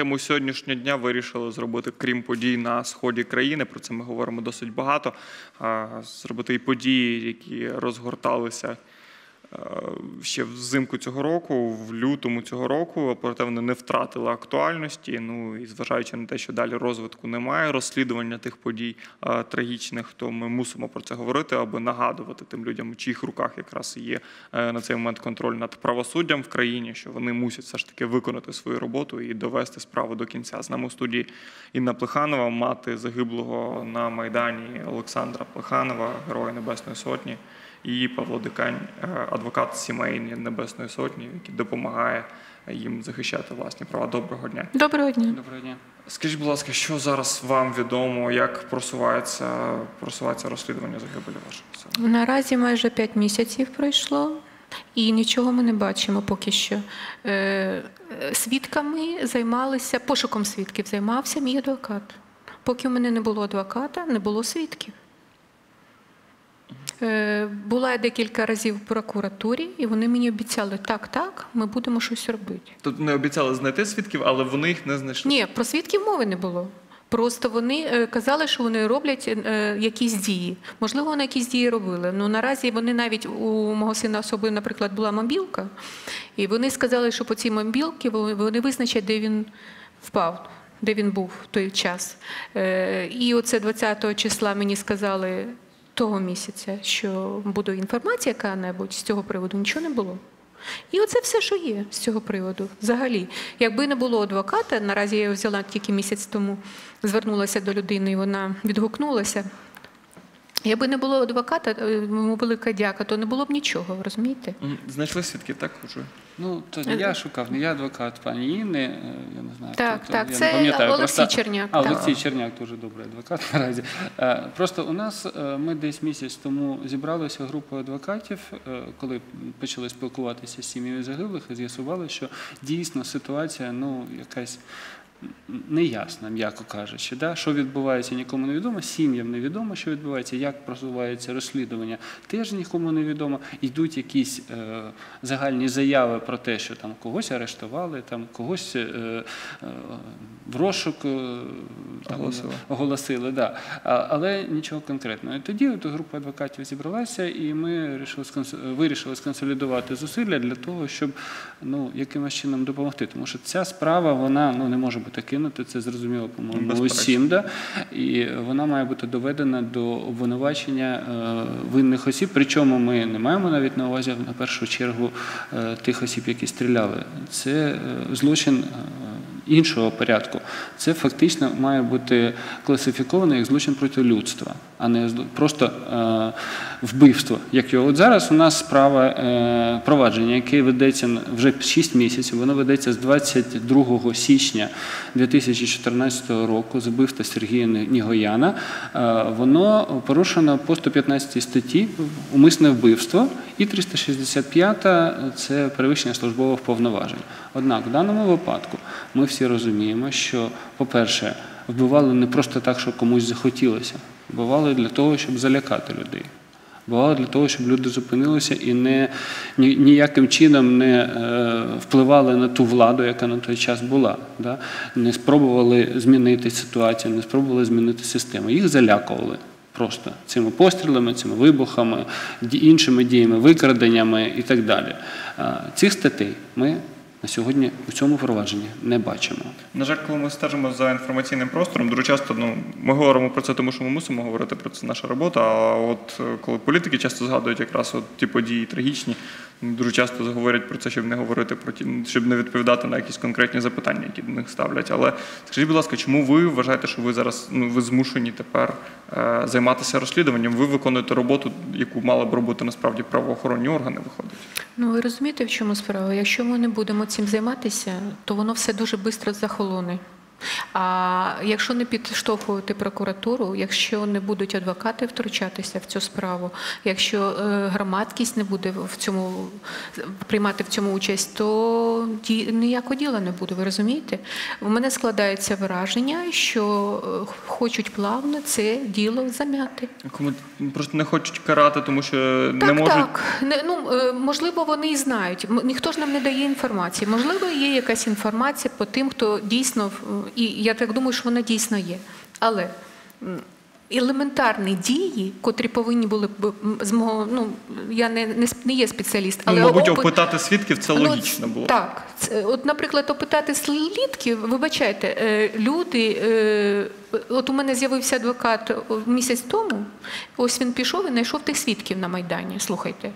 тему сьогоднішнього дня вирішили зробити, крім подій на сході країни. Про це ми говоримо досить багато. Зробити і події, які розгорталися ще взимку цього року, в лютому цього року, вони не втратили актуальності. Ну і зважаючи на те, що далі розвитку немає, розслідування тих подій е, трагічних, то ми мусимо про це говорити, аби нагадувати тим людям, у чиїх руках якраз є е, на цей момент контроль над правосуддям в країні, що вони мусять все ж таки виконати свою роботу і довести справу до кінця. З нами у студії Інна Плеханова, мати загиблого на майдані Олександра Плеханова, Героя Небесної Сотні і Павло Дикань, е, адвокат сімейні Небесної Сотні, який допомагає їм захищати власні права. Доброго дня. Доброго дня. Доброго дня. Скажіть, будь ласка, що зараз вам відомо, як просувається, просувається розслідування загибелі вашого сина? Наразі майже 5 місяців пройшло, і нічого ми не бачимо поки що. Е, е, Свідками займалися, пошуком свідків займався мій адвокат. Поки у мене не було адвоката, не було свідків. Е, Була я декілька разів в прокуратурі, і вони мені обіцяли, так, так, ми будемо щось робити. Тут не обіцяли знайти свідків, але вони їх не знайшли. Ні, про свідків мови не було. Просто вони е, казали, що вони роблять е, якісь дії. Можливо, вони якісь дії робили. Ну наразі вони навіть у мого сина особливо, наприклад, була мобілка, і вони сказали, що по цій мобілці вони визначать, де він впав, де він був в той час. І оце 20 числа мені сказали того місяця, що буде інформація яка-небудь з цього приводу, нічого не було. І оце все, що є з цього приводу. Взагалі, якби не було адвоката, наразі я його взяла тільки місяць тому, звернулася до людини, і вона відгукнулася. Якби не було адвоката, е, йому велика дяка, то не було б нічого, розумієте? Знайшли свідків, так уже. Ну, то не я шукав, не я адвокат пані Інни, е, я не знаю. Так, хто, так, я це не. Олексій Просто- Черняк, А, так. Олексій Черняк дуже добрий адвокат наразі. Е, Просто у нас ми десь місяць тому зібралися групою адвокатів, коли почали спілкуватися з сім'єю загиблих і з'ясували, що дійсно ситуація ну, якась неясна, м'яко кажучи. Да? Що відбувається, нікому не відомо, сім'ям не відомо, що відбувається, як просувається розслідування, теж нікому не відомо. Йдуть якісь е, загальні заяви про те, що там когось арештували, там когось е, е, в розшук е, там, Оголосили. оголосили. Да. Але нічого конкретного. І тоді от група адвокатів зібралася, і ми вирішили, сконс- вирішили сконсолідувати зусилля для того, щоб ну, якимось чином допомогти. Тому що ця справа вона ну, не може бути кинута, це зрозуміло, по-моєму, усім. Да? І вона має бути доведена до обвинувачення е, винних осіб. Причому ми не маємо навіть на увазі на першу чергу е, тих осіб, які стріляли. Це злочин. Іншого порядку це фактично має бути класифіковано як злочин проти людства, а не просто е, вбивство. От зараз у нас справа е, провадження, яке ведеться вже 6 місяців. Воно ведеться з 22 січня 2014 року. з вбивства Сергія Нігояна. Е, воно порушено по 115 статті умисне вбивство і 365 це перевищення службових повноважень. Однак в даному випадку ми всі розуміємо, що, по-перше, вбивали не просто так, що комусь захотілося, вбивали для того, щоб залякати людей. Бувало для того, щоб люди зупинилися і не, ні, ніяким чином не е, впливали на ту владу, яка на той час була. Да? Не спробували змінити ситуацію, не спробували змінити систему. Їх залякували просто цими пострілами, цими вибухами, іншими діями, викраденнями і так далі. Цих статей ми на сьогодні у цьому провадженні не бачимо. На жаль, коли ми стежимо за інформаційним простором, дуже часто ну, ми говоримо про це, тому що ми мусимо говорити про це наша робота. А от е, коли політики часто згадують якраз от ті події трагічні, дуже часто говорять про це, щоб не говорити про ті, щоб не відповідати на якісь конкретні запитання, які до них ставлять. Але скажіть, будь ласка, чому ви вважаєте, що ви зараз ну ви змушені тепер е, займатися розслідуванням? Ви виконуєте роботу, яку мали б робити насправді правоохоронні органи, виходить. Ну ви розумієте, в чому справа? Якщо ми не будемо цим займатися, то воно все дуже швидко захолоне. А якщо не підштовхувати прокуратуру, якщо не будуть адвокати втручатися в цю справу, якщо е, громадськість не буде в цьому приймати в цьому участь, то ніякого діла не буде. Ви розумієте? У мене складається враження, що е, хочуть плавно це діло зам'яти. Кому просто не хочуть карати, тому що не Так, можуть. так. Не, ну, е, можливо, вони і знають. Ніхто ж нам не дає інформації. Можливо, є якась інформація по тим, хто дійсно, і я так думаю, що вона дійсно є. Але елементарні дії, котрі повинні були б з мого, ну я не, не, не є спеціаліст, але ну, мабуть, опит- опитати свідків це Ну, логічно було. Так, Це, от, наприклад, опитати слідків, вибачайте, е, люди. е, От у мене з'явився адвокат місяць тому. Ось він пішов і знайшов тих свідків на Майдані. Слухайте.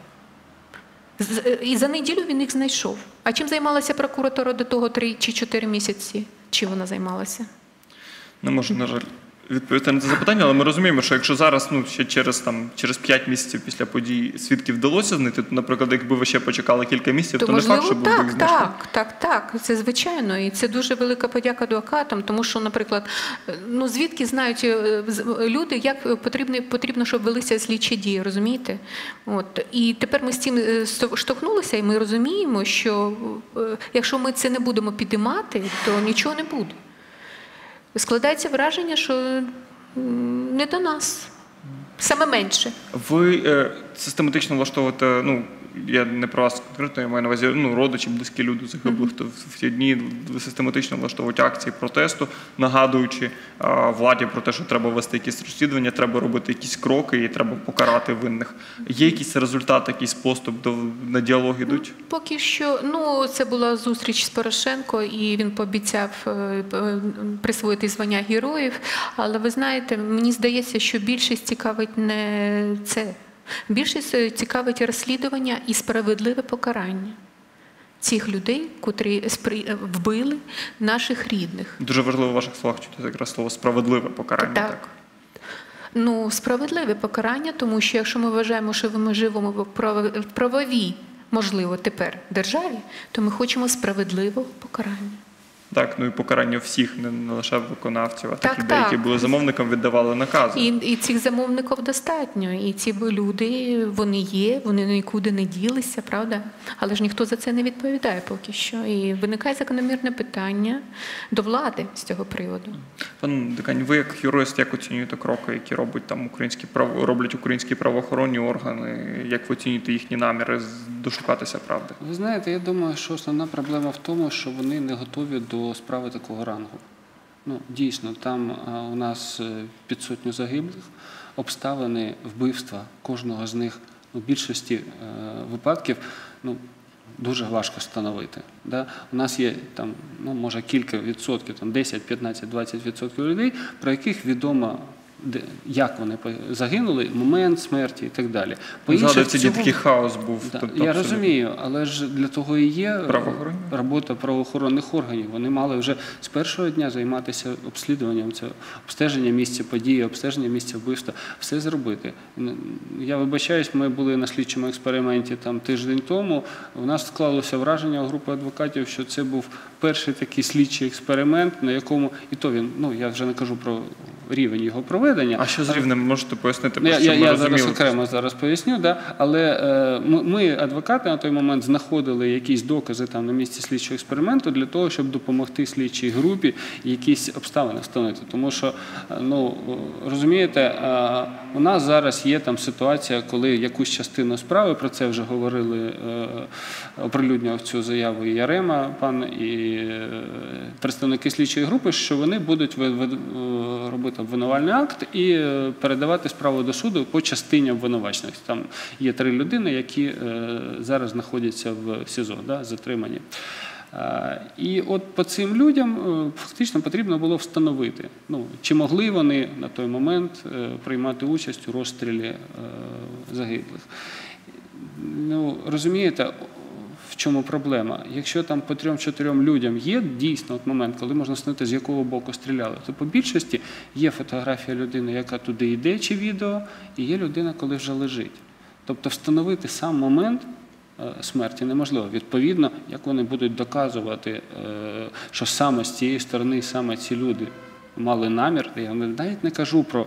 Е, І за неділю він їх знайшов. А чим займалася прокуратура до того три чи чотири місяці? Чим вона займалася? Не можу, на жаль, відповісти на це запитання, але ми розуміємо, що якщо зараз, ну ще через там через 5 місяців після подій свідків вдалося знайти, то, наприклад, якби ви ще почекали кілька місяців, то, То, не факт, що б так, так, так, так, це звичайно. І це дуже велика подяка адвокатам, тому що, наприклад, ну звідки знають е, люди, як потрібно, потрібно, щоб велися слідчі дії, розумієте? От. І тепер ми з цим е, штовхнулися, і ми розуміємо, що е, якщо ми це не будемо підіймати, то нічого не буде. Складається враження, що не до нас. Саме менше. Ви е, систематично влаштовуєте, ну я не про вас конкретно, я маю на увазі ну, родичі, близькі люди загиблих, то в, в ті дні систематично влаштовують акції протесту, нагадуючи владі про те, що треба вести якісь розслідування, треба робити якісь кроки і треба покарати винних. Є якийсь результат, якийсь поступ до на діалог ідуть? Поки що, ну це була зустріч з Порошенко, і він пообіцяв е, е, присвоїти звання героїв. Але ви знаєте, мені здається, що більшість цікавить не це. Більшість е, цікавить розслідування і справедливе покарання цих людей, котрі е, вбили наших рідних. Дуже важливо в ваших словах чути якраз слово справедливе покарання. Так. Ну, справедливе покарання, тому що якщо ми вважаємо, що ми живемо в правовій, можливо, тепер державі, то ми хочемо справедливого покарання. Так, ну і покарання всіх, не, не лише виконавців, а тих Так, людей, які були замовником, віддавали накази. І, і цих замовників достатньо. І ці люди вони є, вони нікуди не ділися, правда? Але ж ніхто за це не відповідає поки що. І виникає закономірне питання до влади з цього приводу. Пан Декань, ви як юрист, як оцінюєте кроки, які робить там українські прав... роблять українські правоохоронні органи? Як ви оцінюєте їхні наміри дошукатися правди? Ви знаєте, я думаю, що основна проблема в тому, що вони не готові до справи такого рангу. Ну, дійсно, там у нас е, під сотню загиблих, обставини вбивства кожного з них у більшості е, випадків ну, дуже важко встановити. Да? У нас є там, ну, може кілька відсотків, там 10, 15, 20 відсотків людей, про яких відомо. Де- Як вони по- загинули, момент смерті і так далі. інших Згадується, цього- такий хаос був. Да, тобто, я абсолютно. розумію, але ж для того і є робота правоохоронних органів. Вони мали вже з першого дня займатися обслідуванням цього обстеження місця події, обстеження місця вбивства, все зробити. Я вибачаюсь, ми були на слідчому експерименті там тиждень тому. У нас склалося враження у групи адвокатів, що це був перший такий слідчий експеримент, на якому і то він, ну я вже не кажу про рівень його проведення. А що з рівнем можете пояснити? Ну, Я, я, я зараз окремо зараз поясню, да? але е, ми, адвокати, на той момент знаходили якісь докази там на місці слідчого експерименту для того, щоб допомогти слідчій групі якісь обставини встановити. Тому що, е, ну розумієте, е, у нас зараз є там ситуація, коли якусь частину справи про це вже говорили, е, оприлюднював цю заяву і Ярема, пан і представники слідчої групи, що вони будуть е, робити обвинувальний акт і е, передавати справу до суду по частині обвинувачених. Там є три людини, які е, зараз знаходяться в СІЗО, да, затримані. Е, І от по цим людям е, фактично потрібно було встановити, ну, чи могли вони на той момент е, приймати участь у розстрілі е, загиблих. Ну, розумієте, в чому проблема? Якщо там по трьом-чотирьом людям є дійсно от момент, коли можна встановити, з якого боку стріляли, то по більшості є фотографія людини, яка туди йде, чи відео, і є людина, коли вже лежить. Тобто встановити сам момент е, смерті неможливо. Відповідно, як вони будуть доказувати, е, що саме з цієї сторони саме ці люди мали намір, я навіть не кажу про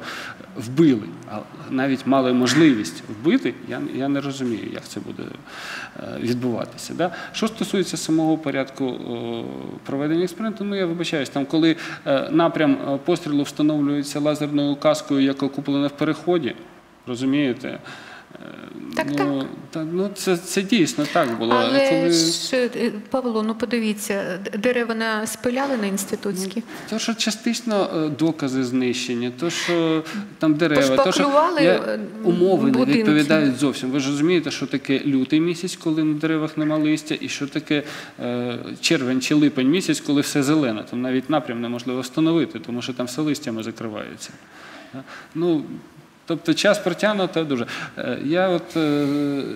вбили, а навіть мали можливість вбити, я, не розумію, як це буде е, відбуватися. Що стосується самого порядку е, проведення експерименту, ну я вибачаюсь, там коли е, напрям пострілу встановлюється лазерною каскою, яка куплена в переході, розумієте? Е, Так, ну, Та, ну, це, це дійсно так було. Але коли... ж, е, Павло, ну подивіться, дерева на спиляли на інститутські. То, що частично е, докази знищені, то, що там дерева, то, що я, умови не відповідають зовсім. Ви ж розумієте, що таке лютий місяць, коли на деревах нема листя, і що таке е, червень чи липень місяць, коли все зелене. Там навіть напрям неможливо встановити, тому що там все листями закривається. Ну, Тобто час протягнуто дуже. Е, Я от е,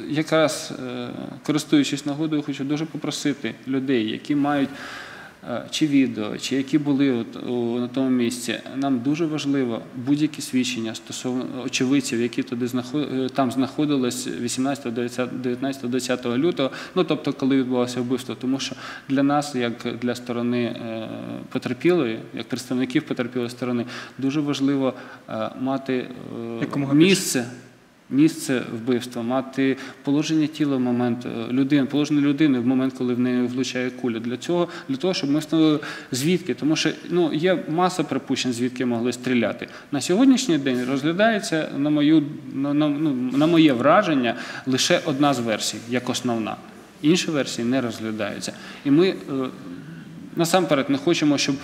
якраз е, користуючись нагодою, хочу дуже попросити людей, які мають чи відео, чи які були от, у, на тому місці. Нам дуже важливо будь-які свідчення стосовно очевидців, які туди знаход- е, там знаходились 18, 19, 20 лютого, ну тобто, коли відбулося вбивство, тому що для нас, як для сторони е, потерпілої, як представників потерпілої сторони, дуже важливо е, мати е, місце. Місце вбивства, мати положення тіла в момент е, людини, положення людини в момент, коли в неї влучає куля. Для цього, для того, щоб ми встановили звідки, тому що ну є маса припущень, звідки могли стріляти. На сьогоднішній день розглядається на мою на, на, ну, на моє враження лише одна з версій, як основна. Інші версії не розглядаються. І ми е, насамперед не хочемо, щоб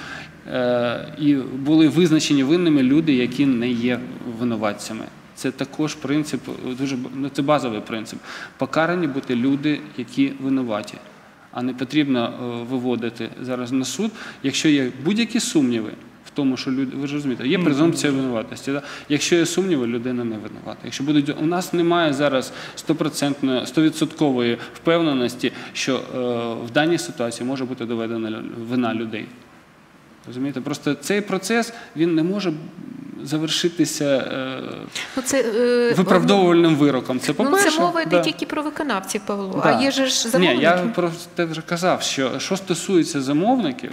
е, і були визначені винними люди, які не є винуватцями. Це також принцип, дуже ну, це базовий принцип. Покарані бути люди, які винуваті. А не потрібно е, виводити зараз на суд, якщо є будь-які сумніви в тому, що люди, ви ж розумієте, є презумпція винуватості. Да? Якщо є сумніви, людина не винувата. Якщо будуть у нас немає зараз 100%, 100% впевненості, що е, в даній ситуації може бути доведена вина людей. Розумієте? Просто цей процес він не може завершитися е, Ну, це, е, виправдовувальним вироком. Це Ну, це мова йде да. тільки про виконавців, Павло. Да. А є же ж замовники. Ні, я про те вже казав, що що стосується замовників,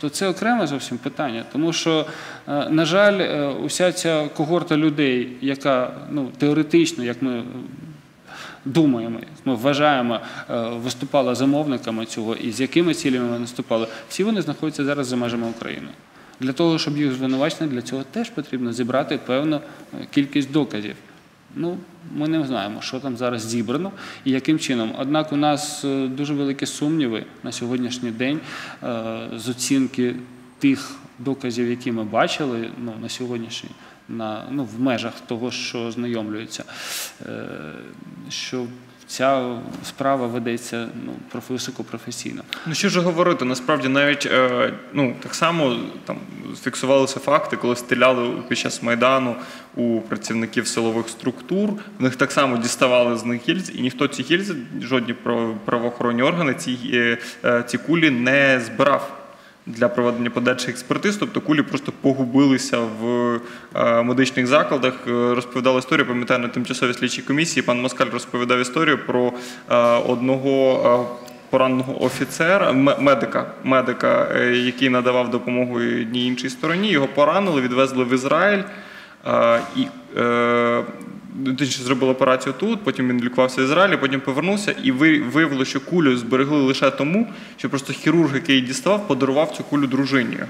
то це окреме зовсім питання. Тому що, е, на жаль, е, уся ця когорта людей, яка ну, теоретично, як ми думаємо, ми вважаємо, е, виступала замовниками цього і з якими цілями вони виступали, всі вони знаходяться зараз за межами України. Для того, щоб їх звинувачити, для цього теж потрібно зібрати певну е, кількість доказів. Ну, ми не знаємо, що там зараз зібрано і яким чином. Однак у нас е, дуже великі сумніви на сьогоднішній день з оцінки тих доказів, які ми бачили ну, на сьогоднішній, на, ну, в межах того, що знайомлюється, е, що ця справа ведеться ну, проф- високопрофесійно. Ну що ж говорити, насправді навіть е, ну, так само там фіксувалися факти, коли стріляли під час Майдану у працівників силових структур. В них так само діставали з них гільзи, і ніхто ці гільзи, жодні прав- правоохоронні органи ці, е, ці кулі не збирав. Для проведення подальших експертиз, тобто кулі просто погубилися в е, медичних закладах. Е, Розповідали історію, пам'ятаю, на тимчасовій слідчій комісії. Пан Москаль розповідав історію про е, одного пораненого офіцера, медика, медика, який надавав допомогу одній іншій стороні. Його поранили, відвезли в Ізраїль і точніше, зробили операцію тут. Потім він лікувався в Ізраїлі, потім повернувся і ви- виявилося, що кулю зберегли лише тому, що просто хірург, який її діставав, подарував цю кулю дружині його.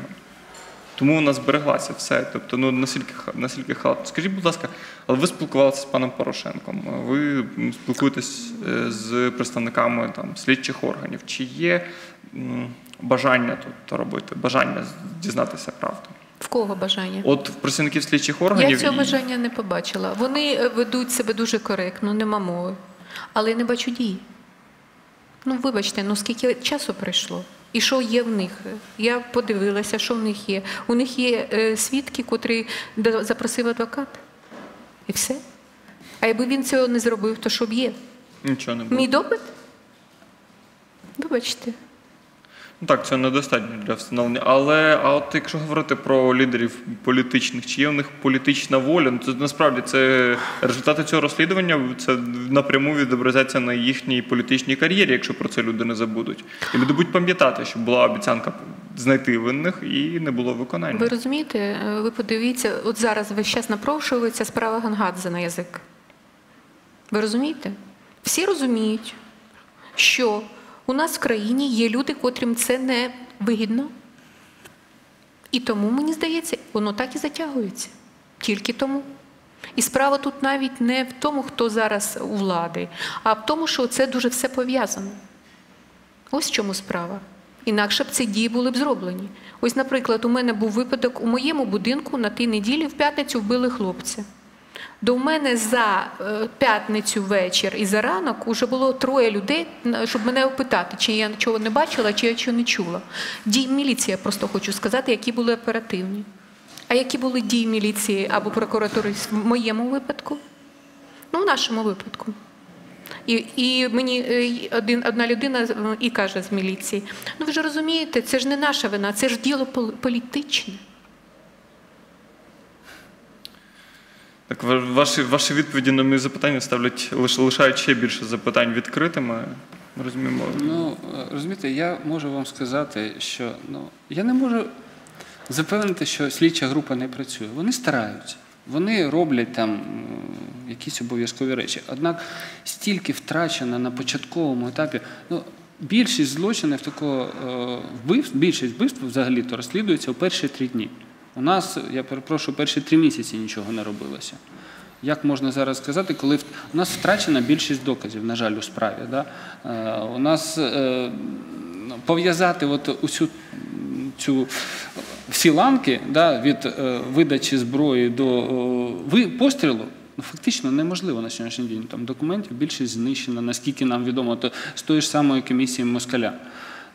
Тому вона збереглася все. Тобто, ну наскільки наскільки халатно. Скажіть, будь ласка, але ви спілкувалися з паном Порошенком? Ви спілкуєтесь е, з представниками там слідчих органів? Чи є бажання тут робити? Бажання дізнатися правду? В кого бажання? От в працівників слідчих органів Я цього і- бажання не побачила. Вони е, ведуть себе дуже коректно, нема мови. Але я не бачу дій. Ну, вибачте, ну скільки часу пройшло? І що є в них? Я подивилася, що в них є. У них є е, свідки, котрі запросив адвокат. І все. А якби він цього не зробив, то що б є? нічого не було. Мій допит? Вибачте. Ну, Так, цього недостатньо для встановлення. Але а от якщо говорити про лідерів політичних, чи є у них політична воля, ну це насправді це результати цього розслідування це напряму відобразяться на їхній політичній кар'єрі, якщо про це люди не забудуть. І люди будуть пам'ятати, що була обіцянка знайти винних і не було виконання. Ви розумієте, е, ви подивіться, от зараз весь час напрошується справа Гангадзе на язик. Ви розумієте? Всі розуміють, що у нас в країні є люди, котрим це не вигідно. І тому, мені здається, воно так і затягується. Тільки тому. І справа тут навіть не в тому, хто зараз у влади, а в тому, що це дуже все пов'язано. Ось в чому справа. Інакше б ці дії були б зроблені. Ось, наприклад, у мене був випадок у моєму будинку на тій неділі в п'ятницю вбили хлопця. До мене за е, п'ятницю вечір і за ранок уже було троє людей, щоб мене опитати, чи я нічого не бачила, чи я чого не чула. Дії міліції, я просто хочу сказати, які були оперативні. А які були дії міліції або прокуратури в моєму випадку? Ну, в нашому випадку. І, і мені е, один, одна людина е, і каже з міліції: ну ви ж розумієте, це ж не наша вина, це ж діло політичне. Так, ваші, ваші відповіді на мої запитання ставлять лишають ще більше запитань відкритими. Розуміємо. Ну, е, розумієте, я можу вам сказати, що ну, я не можу запевнити, що слідча група не працює. Вони стараються. Вони роблять там якісь обов'язкові речі. Однак стільки втрачено на початковому етапі. Ну, більшість злочинів такого е, вбивств, більшість вбивств взагалі то розслідується у перші три дні. У нас, я перепрошую, перші три місяці нічого не робилося. Як можна зараз сказати, коли у нас втрачена більшість доказів, на жаль, у справі. Да? Е, у нас е, ну, пов'язати от усю цю всі ланки да, від е, видачі зброї до пострілу. Ну, фактично неможливо на сьогоднішній день. Там документів більшість знищена, наскільки нам відомо, то з тої ж самої комісії Москаля.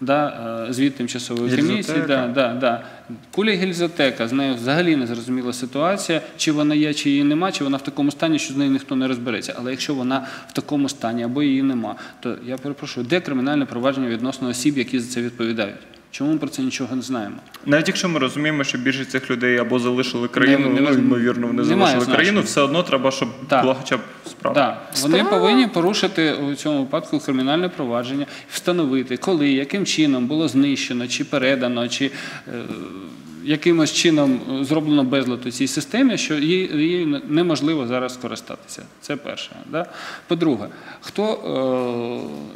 Да, е, звіт тимчасової комісії, да, да, да. Куля гільзотека, з нею взагалі не зрозуміла ситуація, чи вона є, чи її нема, чи вона в такому стані, що з нею ніхто не розбереться. Але якщо вона в такому стані або її нема, то я перепрошую, де кримінальне провадження відносно осіб, які за це відповідають? Чому ми про це нічого не знаємо? Навіть якщо ми розуміємо, що більшість цих людей або залишили країну, Не- не- ну, ймовірно, вони залишили країну, все одно треба, щоб Так. була хоча б справа. Да. Вони Справа. повинні порушити у цьому випадку кримінальне провадження, встановити, коли, яким чином було знищено, чи передано, чи е, якимось чином е, зроблено безлад у цій системі, що її, її неможливо зараз скористатися. Це перше. Да? По-друге, хто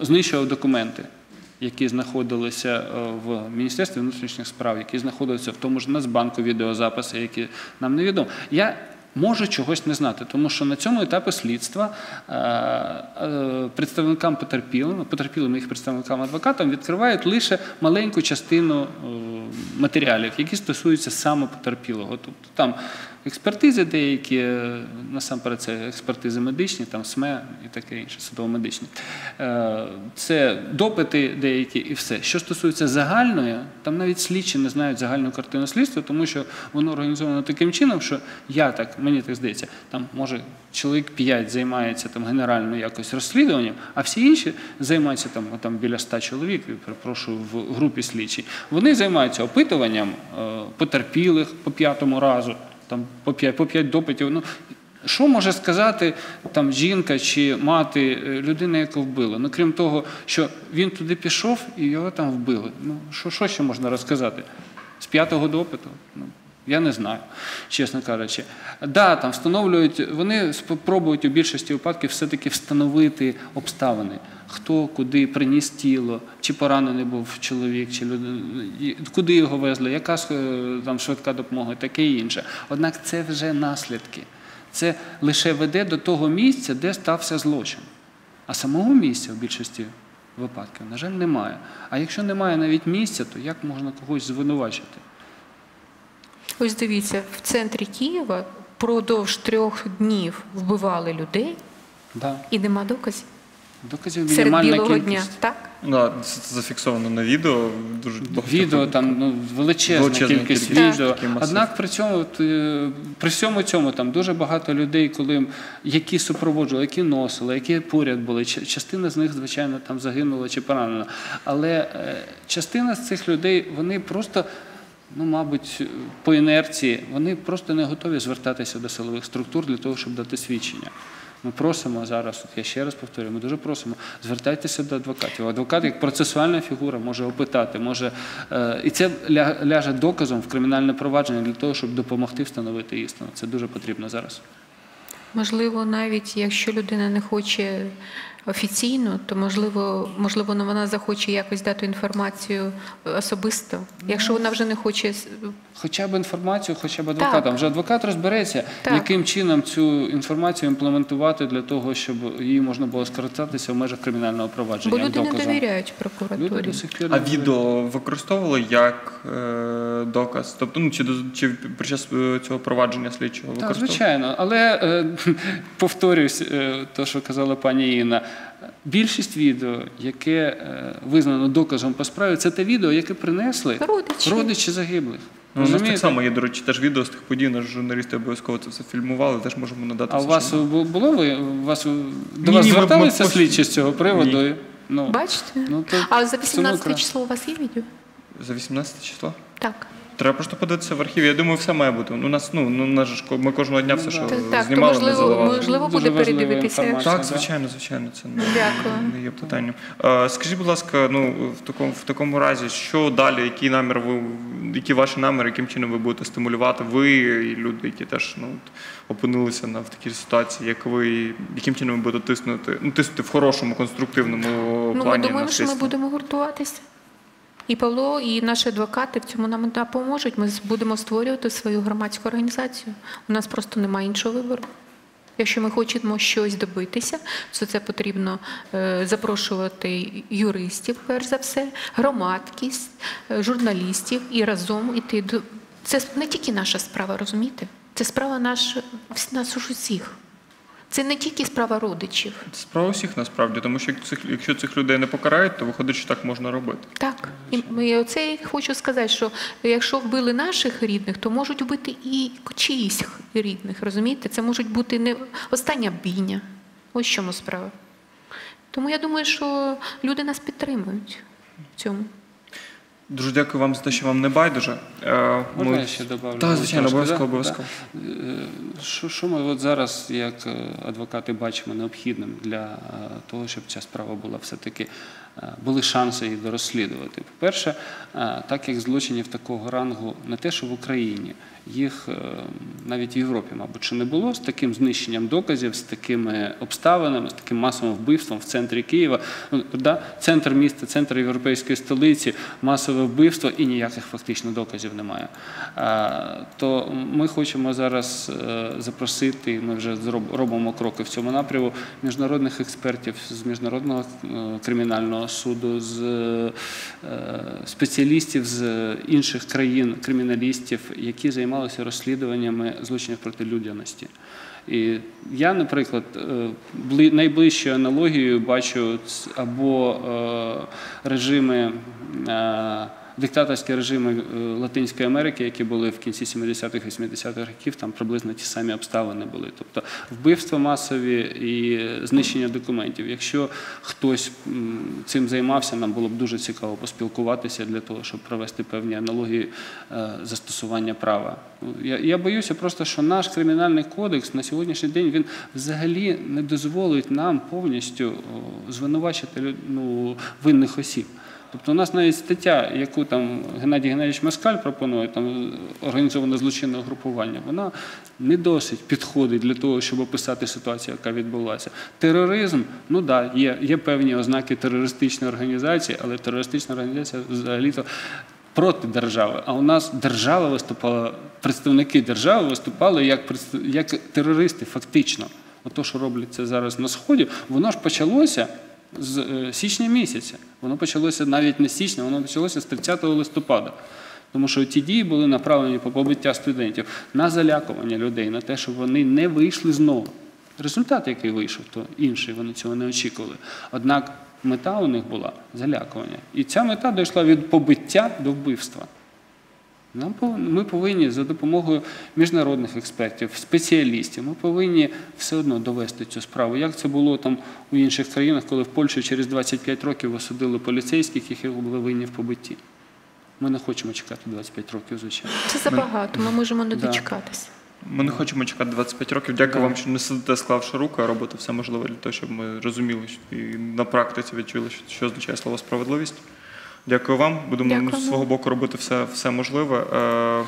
е, знищував документи? Які знаходилися е, в Міністерстві внутрішніх справ, які знаходилися в тому ж Нацбанку відеозаписи, які нам невідомо. Я можу чогось не знати, тому що на цьому етапі слідства е, е, представникам потерпілим, потерпілим їх представникам адвокатам відкривають лише маленьку частину матеріалів, які стосуються саме потерпілого. Тобто там експертизи деякі, е, насамперед це експертизи медичні, там СМЕ і таке інше, судово-медичні. Е, Це допити деякі і все. Що стосується загальної, там навіть слідчі не знають загальну картину слідства, тому що воно організовано таким чином, що я так, мені так здається, там може чоловік 5 займається там генерально якось розслідуванням, а всі інші займаються там, там біля 100 чоловік, перепрошую, в групі слідчій. Вони займаються опитуванням е, потерпілих по п'ятому разу, там по 5, по 5 допитів. Ну, що може сказати там жінка чи мати людини, людина, яку вбила? Ну крім того, що він туди пішов і його там вбили. Ну що, що ще можна розказати? З п'ятого допиту? Ну, я не знаю, чесно кажучи. Да, там встановлюють, вони спробують у більшості випадків все-таки встановити обставини. Хто куди приніс тіло, чи поранений був чоловік, чи людина, куди його везли, яка там швидка допомога, таке і інше. Однак це вже наслідки. Це лише веде до того місця, де стався злочин. А самого місця в більшості випадків, на жаль, немає. А якщо немає навіть місця, то як можна когось звинувачити? Ось дивіться, в центрі Києва впродовж трьох днів вбивали людей Да. і нема доказів. Доказів Серед мінімальна білого кількість. дня. Так? Да, це зафіксовано на відео. Дуже багато Відео там ну, величезна, Величезна кількість кількість. відео. Однак при цьому е, при всьому цьому там дуже багато людей, коли які супроводжували, які носили, які поряд були. Частина з них, звичайно, там загинула чи поранена. Але е, частина з цих людей вони просто. Ну, мабуть, по інерції вони просто не готові звертатися до силових структур для того, щоб дати свідчення. Ми просимо зараз, я ще раз повторюю, ми дуже просимо, звертайтеся до адвокатів. Адвокат як процесуальна фігура може опитати, може е, і це ляже доказом в кримінальне провадження для того, щоб допомогти встановити істину. Це дуже потрібно зараз. Можливо, навіть якщо людина не хоче офіційно, то можливо, можливо, ну, вона захоче якось дати інформацію особисто. Якщо вона вже не хоче Хоча б інформацію, хоча б адвокатам. Вже адвокат розбереться, Так. яким чином цю інформацію імплементувати для того, щоб її можна було скористатися в межах кримінального провадження. бо люди не доказом. довіряють Люди прокуратурі. до сих пір А не відео використовували як е, доказ? Тобто, ну чи, до- чи під час е, цього провадження слідчого Так, звичайно, але е, повторюсь, е, те, що казала пані Інна. Більшість відео, яке е, визнано доказом по справі, це те відео, яке принесли Родичі. родичі загиблих. Ну, у нас так само є, до речі, теж відео з тих подій. Наші журналісти обов'язково це все фільмували, теж можемо надати. А у вас було ви у вас до Ні, вас ні, ми- ми зверталися слідчі з цього приводу? Ну, Бачите? ну, то А за 18 число у вас є відео? за 18 число. Так. Треба просто подивитися в архіві. Я думаю, все має бути. Ну, у нас, ну, ну, у нас ж ми кожного дня все, Ну, що. Так, так, то знімали, ми можливо, заливали. можливо Дуже буде передивитися. Так, звичайно, звичайно, це не, Дякую. не є питанням. Скажіть, будь ласка, ну в такому в такому разі, що далі, який намір ви які ваші наміри, яким чином ви будете стимулювати ви і люди, які теж ну опинилися на в такій ситуації, як ви, яким чином ви будете тиснути, ну тиснути в хорошому, конструктивному Ну, ми думаємо, на що ми будемо гуртуватися. І Павло, і наші адвокати в цьому нам допоможуть. Ми будемо створювати свою громадську організацію. У нас просто немає іншого вибору. Якщо ми хочемо щось добитися, то це потрібно е, запрошувати юристів, перш за все, громадськість, е, журналістів і разом іти до. Це не тільки наша справа, розумієте? Це справа наш, нас усіх. Це не тільки справа родичів. Це справа усіх насправді, тому що цих, якщо цих людей не покарають, то виходить, що так можна робити. Так, і оце я хочу сказати, що якщо вбили наших рідних, то можуть вбити і чиїсь рідних, розумієте? Це можуть бути не остання бійня. Ось чому справа. Тому я думаю, що люди нас підтримують в цьому. Дуже дякую вам за те, що вам не байдуже. Е, Можна ми- я ще добавлю? Так, звичайно, обов'язково, обов'язково. Е, Що, що ми от зараз, як е, адвокати, бачимо необхідним для того, щоб ця справа була все-таки були шанси її дорозслідувати? По-перше, так як злочинів такого рангу не те, що в Україні, їх е, навіть в Європі, мабуть, ще не було з таким знищенням доказів, з такими обставинами, з таким масовим вбивством в центрі Києва. Ну, да? Центр міста, центр європейської столиці, масове вбивство і ніяких фактично доказів немає. То ми хочемо зараз е, запросити, ми вже робимо кроки в цьому напряму, міжнародних експертів з міжнародного е, кримінального суду, з е, спеціалістів з інших країн, криміналістів, які займалися розслідуваннями злочинів проти людяності. І я, наприклад, е, бли- найближчою аналогією бачу або е, режими. Диктаторські режими е, Латинської Америки, які були в кінці 70-х, 80-х років, там приблизно ті самі обставини були. Тобто вбивства масові і знищення документів. Якщо хтось цим займався, нам було б дуже цікаво поспілкуватися для того, щоб провести певні аналогії е, застосування права. Я, я боюся просто, що наш кримінальний кодекс на сьогоднішній день він взагалі не дозволить нам повністю звинувачити ну, винних осіб. Тобто у нас навіть стаття, яку там Геннадій Геннадійович Москаль пропонує, там організоване злочинне угрупування, вона не досить підходить для того, щоб описати ситуацію, яка відбулася. Тероризм, ну да, є, є певні ознаки терористичної організації, але терористична організація взагалі-то проти держави. А у нас держава виступала, представники держави виступали як, як терористи, фактично. Ото, що роблять це зараз на Сході, воно ж почалося з е, січня місяця. Воно почалося навіть не з січня, воно почалося з 30 листопада. Тому що ці дії були направлені по побиття студентів на залякування людей, на те, щоб вони не вийшли знову. Результат, який вийшов, то інший, вони цього не очікували. Однак Мета у них була залякування. І ця мета дійшла від побиття до вбивства. Нам ми повинні за допомогою міжнародних експертів, спеціалістів, ми повинні все одно довести цю справу. Як це було там у інших країнах, коли в Польщі через 25 років осудили поліцейських, які були винні в побитті. Ми не хочемо чекати 25 років, звичайно. Це забагато, ми можемо не дочекатися. Ми не хочемо чекати 25 років. Дякую Да. вам, що не сидите, склавши руки, а робите все можливе для того, щоб ми розуміли і на практиці відчули, що означає слово справедливість. Дякую вам. Будемо Дякую. з свого боку робити все, все можливе. Е,